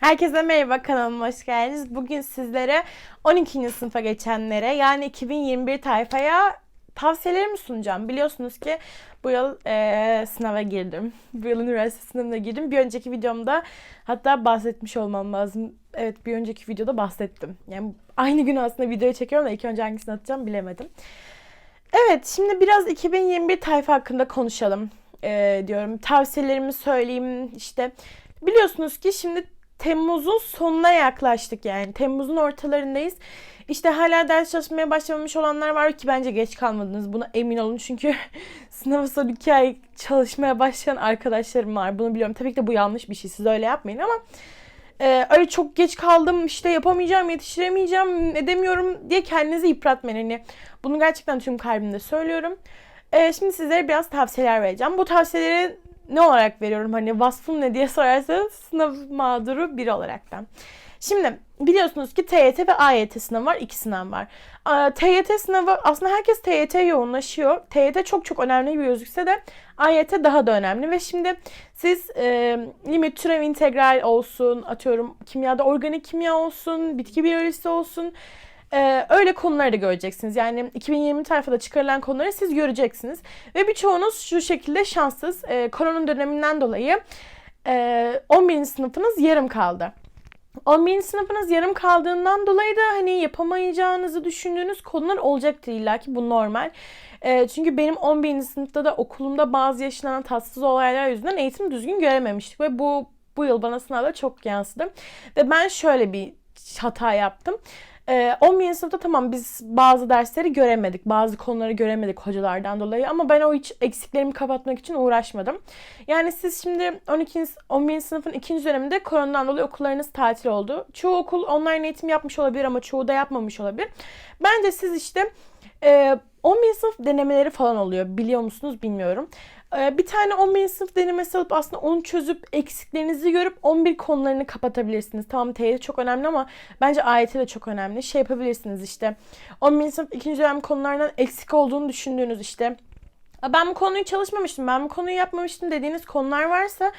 Herkese merhaba kanalıma hoş geldiniz. Bugün sizlere 12. sınıfa geçenlere yani 2021 tayfaya tavsiyelerimi sunacağım. Biliyorsunuz ki bu yıl eee, sınava girdim. Bu yıl üniversite sınavına girdim. Bir önceki videomda hatta bahsetmiş olmam lazım. Evet bir önceki videoda bahsettim. Yani aynı gün aslında videoyu çekiyorum da ilk önce hangisini atacağım bilemedim. Evet, şimdi biraz 2021 tayfa hakkında konuşalım ee, diyorum. Tavsiyelerimi söyleyeyim. İşte biliyorsunuz ki şimdi Temmuz'un sonuna yaklaştık yani. Temmuz'un ortalarındayız. İşte hala ders çalışmaya başlamamış olanlar var ki bence geç kalmadınız. Buna emin olun. Çünkü sınava son iki ay çalışmaya başlayan arkadaşlarım var. Bunu biliyorum. Tabii ki de bu yanlış bir şey. Siz öyle yapmayın ama ee, öyle çok geç kaldım işte yapamayacağım, yetiştiremeyeceğim, edemiyorum diye kendinizi yıpratmayın. Hani bunu gerçekten tüm kalbimde söylüyorum. Ee, şimdi sizlere biraz tavsiyeler vereceğim. Bu tavsiyeleri ne olarak veriyorum? Hani vasfım ne diye sorarsanız sınav mağduru biri olaraktan. Şimdi biliyorsunuz ki TYT ve AYT sınavı var. iki sınav var. Aa, TYT sınavı aslında herkes TYT'ye yoğunlaşıyor. TYT çok çok önemli gibi gözükse de AYT daha da önemli. Ve şimdi siz e, limit türev integral olsun, atıyorum kimyada organik kimya olsun, bitki biyolojisi olsun. E, öyle konuları da göreceksiniz. Yani 2020 tayfada çıkarılan konuları siz göreceksiniz. Ve birçoğunuz şu şekilde şanssız. E, korona döneminden dolayı e, 11. sınıfınız yarım kaldı. 11. sınıfınız yarım kaldığından dolayı da hani yapamayacağınızı düşündüğünüz konular olacaktır illa ki bu normal. Ee, çünkü benim 11. sınıfta da okulumda bazı yaşanan tatsız olaylar yüzünden eğitim düzgün görememiştik ve bu bu yıl bana sınavda çok yansıdı. Ve ben şöyle bir hata yaptım. Ee, 11. sınıfta tamam biz bazı dersleri göremedik. Bazı konuları göremedik hocalardan dolayı. Ama ben o hiç eksiklerimi kapatmak için uğraşmadım. Yani siz şimdi 12. 11. sınıfın ikinci döneminde koronadan dolayı okullarınız tatil oldu. Çoğu okul online eğitim yapmış olabilir ama çoğu da yapmamış olabilir. Bence siz işte e, 11. sınıf denemeleri falan oluyor. Biliyor musunuz bilmiyorum. E, bir tane 11. sınıf denemesi alıp aslında onu çözüp eksiklerinizi görüp 11 konularını kapatabilirsiniz. Tamam TYT çok önemli ama bence AYT de çok önemli. Şey yapabilirsiniz işte 11. sınıf ikinci dönem konularından eksik olduğunu düşündüğünüz işte "Aa, ben bu konuyu çalışmamıştım, ben bu konuyu yapmamıştım dediğiniz konular varsa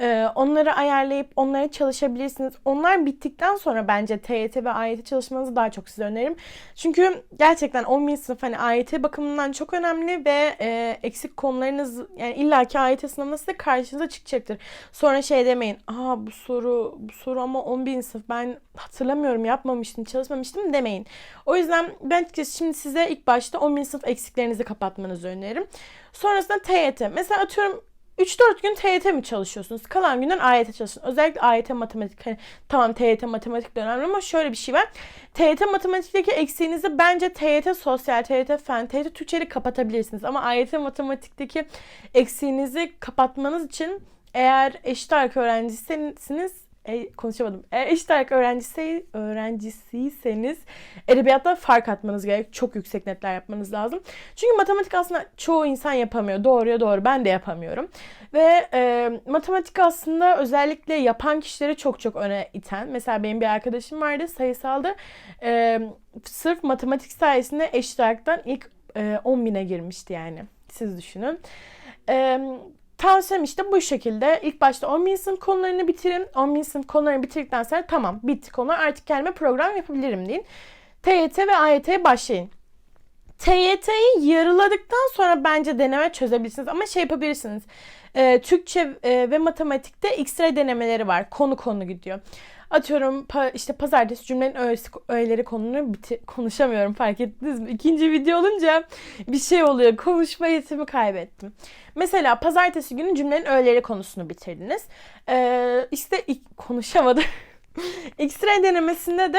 e, onları ayarlayıp onlara çalışabilirsiniz. Onlar bittikten sonra bence TYT ve AYT çalışmanızı daha çok size öneririm. Çünkü gerçekten 11. sınıf hani AYT bakımından çok önemli ve e, eksik konularınız yani illaki AYT sınavında size karşınıza çıkacaktır. Sonra şey demeyin. Aa bu soru bu soru ama 11. sınıf ben hatırlamıyorum yapmamıştım çalışmamıştım demeyin. O yüzden ben şimdi size ilk başta 11. sınıf eksiklerinizi kapatmanızı öneririm. Sonrasında TYT. Mesela atıyorum 3-4 gün TYT mi çalışıyorsunuz? Kalan günden AYT çalışın. Özellikle AYT matematik. Hani, tamam TYT matematik de önemli ama şöyle bir şey var. TYT matematikteki eksiğinizi bence TYT sosyal, TYT fen, TYT Türkçe'yi kapatabilirsiniz. Ama AYT matematikteki eksiğinizi kapatmanız için eğer eşit ağırlık öğrencisiniz e, konuşamadım. Eğer eşit ağırlık öğrencisi, öğrencisiyseniz edebiyatta fark atmanız gerek. Çok yüksek netler yapmanız lazım. Çünkü matematik aslında çoğu insan yapamıyor. Doğruya doğru ben de yapamıyorum. Ve e, matematik aslında özellikle yapan kişileri çok çok öne iten. Mesela benim bir arkadaşım vardı sayısalda. E, sırf matematik sayesinde eşit ağırlıktan ilk e, 10 bine girmişti yani. Siz düşünün. E, Tavsiyem işte bu şekilde. İlk başta 10 sınıf konularını bitirin. 10 sınıf konularını bitirdikten sonra tamam bitti konular artık kendime program yapabilirim deyin. TYT ve AYT'ye başlayın. TYT'yi yarıladıktan sonra bence deneme çözebilirsiniz ama şey yapabilirsiniz. Ee, Türkçe e, ve matematikte X-ray denemeleri var. Konu konu gidiyor. Atıyorum pa- işte pazartesi cümlenin öğesi, öğeleri konunu biti- konuşamıyorum fark ettiniz mi? İkinci video olunca bir şey oluyor. Konuşma yetimi kaybettim. Mesela pazartesi günü cümlenin öğeleri konusunu bitirdiniz. Ee, işte konuşamadım. X-ray denemesinde de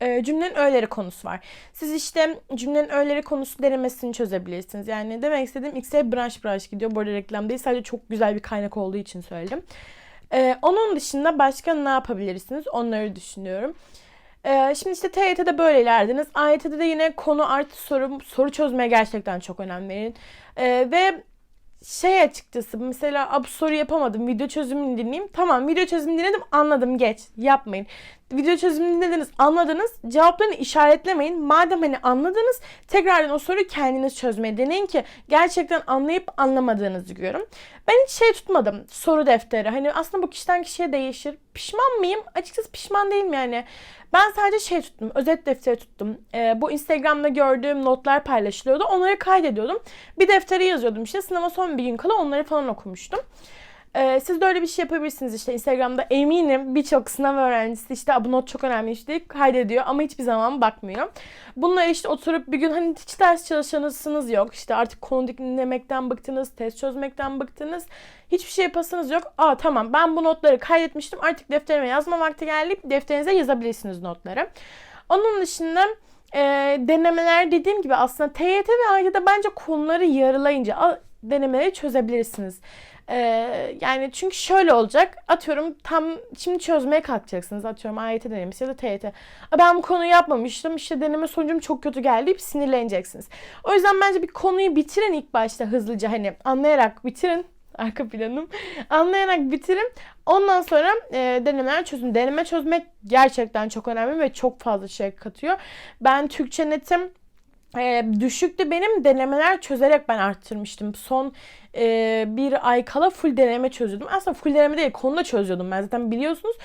e, cümlenin öğeleri konusu var. Siz işte cümlenin öğeleri konusu denemesini çözebilirsiniz. Yani demek istediğim X-ray branş branş gidiyor. Bu arada reklam değil. Sadece çok güzel bir kaynak olduğu için söyledim. Ee, onun dışında başka ne yapabilirsiniz? Onları düşünüyorum. Ee, şimdi işte TYT'de böyle ilerlediniz. AYT'de de yine konu artı soru soru çözmeye gerçekten çok önem verin. Ee, ve şey açıkçası mesela bu soru yapamadım video çözümünü dinleyeyim. Tamam video çözümünü dinledim anladım geç yapmayın. Video çözümünü dinlediniz, anladınız. Cevaplarını işaretlemeyin. Madem hani anladınız tekrardan o soruyu kendiniz çözmeye deneyin ki gerçekten anlayıp anlamadığınızı görün. Ben hiç şey tutmadım. Soru defteri. Hani aslında bu kişiden kişiye değişir. Pişman mıyım? Açıkçası pişman değilim yani. Ben sadece şey tuttum. Özet defteri tuttum. Ee, bu Instagram'da gördüğüm notlar paylaşılıyordu. Onları kaydediyordum. Bir deftere yazıyordum işte. Sınava son bir gün kala onları falan okumuştum. Ee, siz de öyle bir şey yapabilirsiniz işte Instagram'da eminim birçok sınav öğrencisi işte bu not çok önemli işte kaydediyor ama hiçbir zaman bakmıyor. Bunlar işte oturup bir gün hani hiç ders çalışanısınız yok işte artık konu dinlemekten bıktınız, test çözmekten bıktınız. Hiçbir şey yapasınız yok. Aa tamam ben bu notları kaydetmiştim artık defterime yazma vakti geldi defterinize yazabilirsiniz notları. Onun dışında e, denemeler dediğim gibi aslında TYT ve AYT'de bence konuları yarılayınca denemeleri çözebilirsiniz. Ee, yani çünkü şöyle olacak. Atıyorum tam şimdi çözmeye kalkacaksınız. Atıyorum AYT denemesi ya da TYT. Ben bu konuyu yapmamıştım. İşte deneme sonucum çok kötü geldi deyip sinirleneceksiniz. O yüzden bence bir konuyu bitirin ilk başta hızlıca hani anlayarak bitirin. Arka planım. Anlayarak bitirin. Ondan sonra e, denemeler çözün. Deneme çözmek gerçekten çok önemli ve çok fazla şey katıyor. Ben Türkçe netim e, düşüktü benim denemeler çözerek ben arttırmıştım. Son e, bir ay kala full deneme çözüyordum. Aslında full deneme değil konuda çözüyordum ben zaten biliyorsunuz.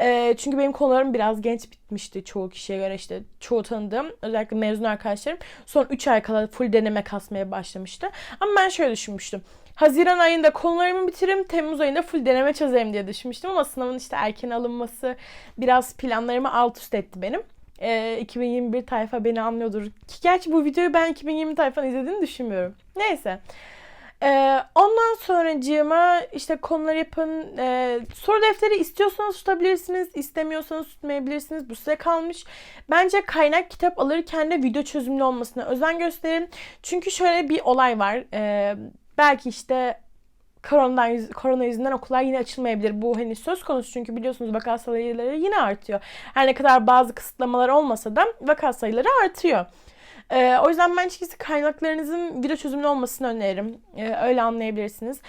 E, çünkü benim konularım biraz genç bitmişti çoğu kişiye göre işte çoğu tanıdığım özellikle mezun arkadaşlarım son 3 ay kala full deneme kasmaya başlamıştı. Ama ben şöyle düşünmüştüm. Haziran ayında konularımı bitiririm, Temmuz ayında full deneme çözerim diye düşünmüştüm ama sınavın işte erken alınması biraz planlarımı alt üst etti benim e, 2021 tayfa beni anlıyordur. Ki gerçi bu videoyu ben 2020 tayfanın izlediğini düşünmüyorum. Neyse. Ee, ondan sonracığıma işte konular yapın. Ee, soru defteri istiyorsanız tutabilirsiniz. istemiyorsanız tutmayabilirsiniz. Bu size kalmış. Bence kaynak kitap alırken de video çözümlü olmasına özen gösterin. Çünkü şöyle bir olay var. Ee, belki işte koronadan, korona yüzünden okullar yine açılmayabilir. Bu hani söz konusu çünkü biliyorsunuz vaka sayıları yine artıyor. Her ne kadar bazı kısıtlamalar olmasa da vaka sayıları artıyor. Ee, o yüzden ben açıkçası kaynaklarınızın video çözümlü olmasını öneririm. Ee, öyle anlayabilirsiniz.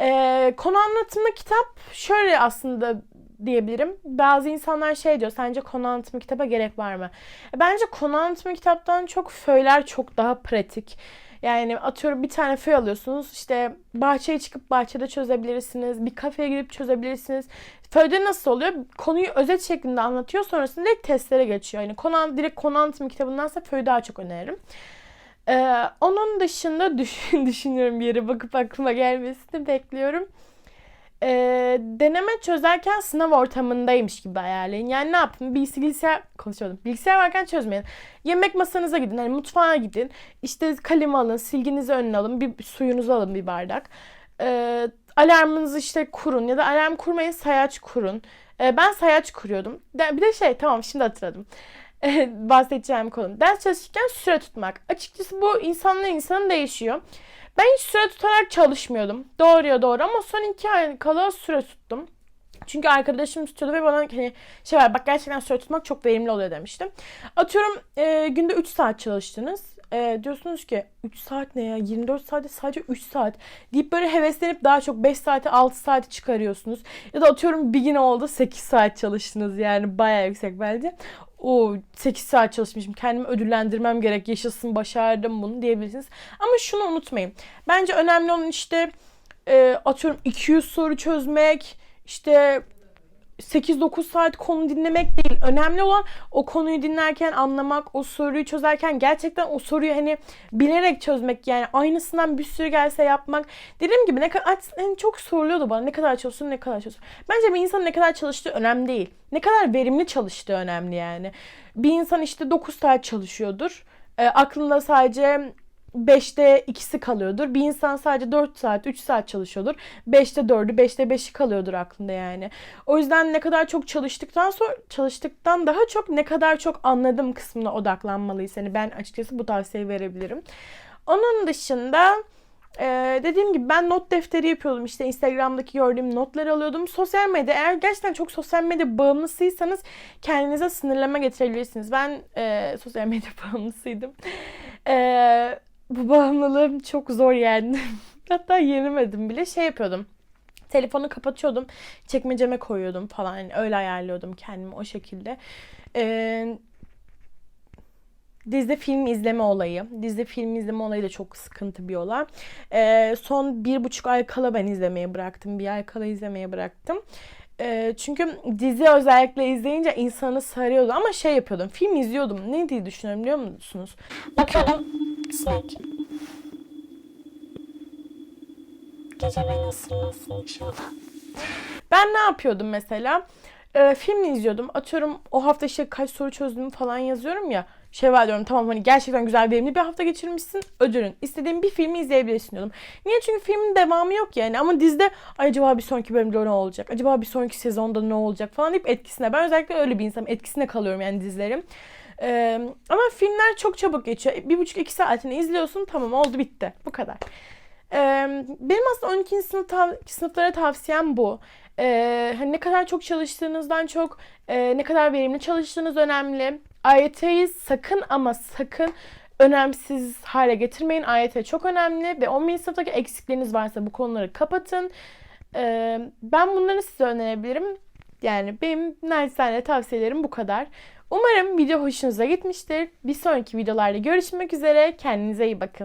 Ee, konu anlatımlı kitap şöyle aslında diyebilirim. Bazı insanlar şey diyor sence konu anlatımı kitaba gerek var mı? Bence konu anlatımı kitaptan çok föyler çok daha pratik. Yani atıyorum bir tane föy alıyorsunuz. İşte bahçeye çıkıp bahçede çözebilirsiniz. Bir kafeye gidip çözebilirsiniz. Föyde nasıl oluyor? Konuyu özet şeklinde anlatıyor. Sonrasında direkt testlere geçiyor. Yani konu, direkt konu anlatımı kitabındansa föyü daha çok öneririm. Ee, onun dışında düşün, düşünüyorum bir yere bakıp aklıma gelmesini bekliyorum e, deneme çözerken sınav ortamındaymış gibi ayarlayın. Yani ne yapın? Bilgisayar konuşuyordum. Bilgisayar varken çözmeyin. Yemek masanıza gidin. Hani mutfağa gidin. İşte kalemi alın, silginizi önüne alın, bir suyunuzu alın bir bardak. E, alarmınızı işte kurun ya da alarm kurmayın, sayaç kurun. E, ben sayaç kuruyordum. De, bir de şey tamam şimdi hatırladım. bahsedeceğim konu. Ders çalışırken süre tutmak. Açıkçası bu insanla insanın değişiyor. Ben hiç süre tutarak çalışmıyordum. Doğruya doğru ama son iki ay kala süre tuttum. Çünkü arkadaşım tutuyordu ve bana hani şey var bak gerçekten süre tutmak çok verimli oluyor demiştim. Atıyorum e, günde 3 saat çalıştınız. E, diyorsunuz ki 3 saat ne ya 24 saatte sadece 3 saat deyip böyle heveslenip daha çok 5 saate 6 saate çıkarıyorsunuz. Ya da atıyorum bir gün oldu 8 saat çalıştınız yani baya yüksek bence o 8 saat çalışmışım kendimi ödüllendirmem gerek yaşasın başardım bunu diyebilirsiniz. Ama şunu unutmayın. Bence önemli olan işte e, atıyorum 200 soru çözmek işte 8-9 saat konu dinlemek değil. Önemli olan o konuyu dinlerken anlamak, o soruyu çözerken gerçekten o soruyu hani bilerek çözmek yani aynısından bir sürü gelse yapmak. Dediğim gibi ne kadar yani çok soruluyordu bana ne kadar çalışıyorsun ne kadar çalışıyorsun. Bence bir insan ne kadar çalıştığı önemli değil. Ne kadar verimli çalıştığı önemli yani. Bir insan işte 9 saat çalışıyordur. E, aklında sadece 5'te ikisi kalıyordur. Bir insan sadece 4 saat, 3 saat çalışıyordur. 5'te 4'ü, 5'te 5'i kalıyordur aklında yani. O yüzden ne kadar çok çalıştıktan sonra çalıştıktan daha çok ne kadar çok anladım kısmına odaklanmalıyız. Yani ben açıkçası bu tavsiyeyi verebilirim. Onun dışında ee, dediğim gibi ben not defteri yapıyordum. İşte Instagram'daki gördüğüm notları alıyordum. Sosyal medya eğer gerçekten çok sosyal medya bağımlısıysanız kendinize sınırlama getirebilirsiniz. Ben e, sosyal medya bağımlısıydım. Eee bu bağımlılığım çok zor yani. Hatta yenemedim bile. Şey yapıyordum. Telefonu kapatıyordum. Çekmeceme koyuyordum falan. Yani öyle ayarlıyordum kendimi o şekilde. Ee, Dizi film izleme olayı. Dizi film izleme olayı da çok sıkıntı bir olay. Ee, son bir buçuk ay kala ben izlemeyi bıraktım. Bir ay kala izlemeyi bıraktım. Ee, çünkü dizi özellikle izleyince insanı sarıyordu. Ama şey yapıyordum. Film izliyordum. Ne diye düşünüyorum biliyor musunuz? Bakıyorum sürekli. Gece beni ısırmasın inşallah. Ben ne yapıyordum mesela? Ee, film izliyordum. Atıyorum o hafta işte kaç soru çözdüm falan yazıyorum ya. Şey var diyorum tamam hani gerçekten güzel verimli bir hafta geçirmişsin ödülün. İstediğin bir filmi izleyebilirsin diyordum. Niye? Çünkü filmin devamı yok yani. Ama dizide "Ay, acaba bir sonraki bölümde ne olacak? Acaba bir sonraki sezonda ne olacak falan deyip etkisine. Ben özellikle öyle bir insanım. Etkisine kalıyorum yani dizilerim. Ee, ama filmler çok çabuk geçiyor. Bir buçuk iki saatini izliyorsun tamam oldu bitti. Bu kadar. Ee, benim aslında 12. Sınıf tav- sınıflara tavsiyem bu. Ee, hani ne kadar çok çalıştığınızdan çok e, ne kadar verimli çalıştığınız önemli. AYT'yi sakın ama sakın önemsiz hale getirmeyin. AYT çok önemli ve 11. sınıftaki eksikleriniz varsa bu konuları kapatın. Ee, ben bunları size önerebilirim. Yani benim naçizane tavsiyelerim bu kadar. Umarım video hoşunuza gitmiştir. Bir sonraki videolarda görüşmek üzere. Kendinize iyi bakın.